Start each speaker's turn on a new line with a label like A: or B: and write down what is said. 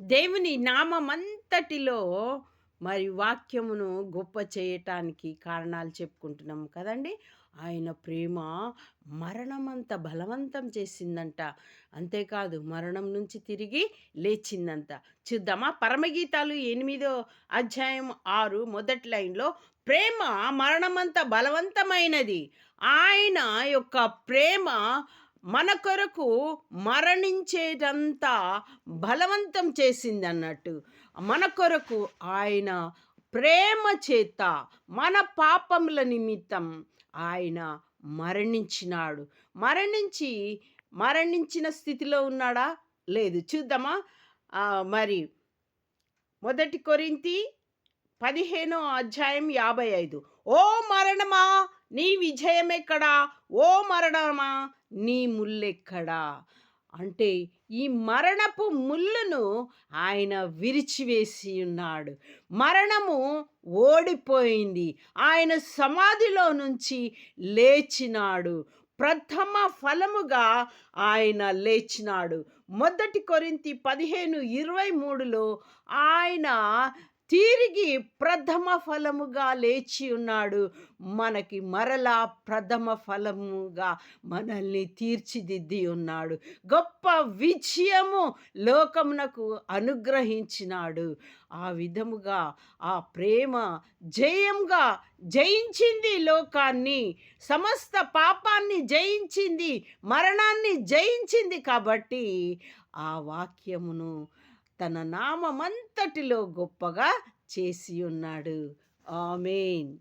A: దేవుని నామమంతటిలో మరి వాక్యమును గొప్ప చేయటానికి కారణాలు చెప్పుకుంటున్నాం కదండి. ఆయన ప్రేమ మరణమంత బలవంతం చేసిందంట. అంతేకాదు మరణం నుంచి తిరిగి లేచిందంట. చూద్దామా పరమగీతాలు ఎనిమిదో అధ్యాయం ఆరు మొదటి లైన్లో ప్రేమ మరణమంత బలవంతమైనది. ఆయన యొక్క ప్రేమ మన కొరకు మరణించేటంతా బలవంతం చేసింది అన్నట్టు మన కొరకు ఆయన ప్రేమ చేత మన పాపముల నిమిత్తం ఆయన మరణించినాడు. మరణించి మరణించిన స్థితిలో ఉన్నాడా? లేదు. చూద్దామా? మరి మొదటి కొరింతి పదిహేనో అధ్యాయం యాభై ఐదు. ఓ మరణమా? నీ విజయం ఎక్కడా ఓ మరణమా? నీ ముల్లెక్కడా? అంటే ఈ మరణపు ముళ్ళును ఆయన విరిచివేసి ఉన్నాడు. మరణము ఓడిపోయింది. ఆయన సమాధిలో నుంచి లేచినాడు. ప్రథమ ఫలముగా ఆయన లేచినాడు. మొదటి కొరింతి పదిహేను ఇరవై మూడులో ఆయన తిరిగి ప్రథమ ఫలముగా లేచి ఉన్నాడు. మనకి మరలా ప్రథమ ఫలముగా మనల్ని తీర్చిదిద్ది ఉన్నాడు. గొప్ప విజయము లోకమునకు అనుగ్రహించినాడు. ఆ విధముగా ఆ ప్రేమ జయంగా జయించింది లోకాన్ని. సమస్త పాపాన్ని జయించింది మరణాన్ని జయించింది కాబట్టి ఆ వాక్యమును తన నామమంతటిలో గొప్పగా చేసి ఉన్నాడు. ఆమెన్.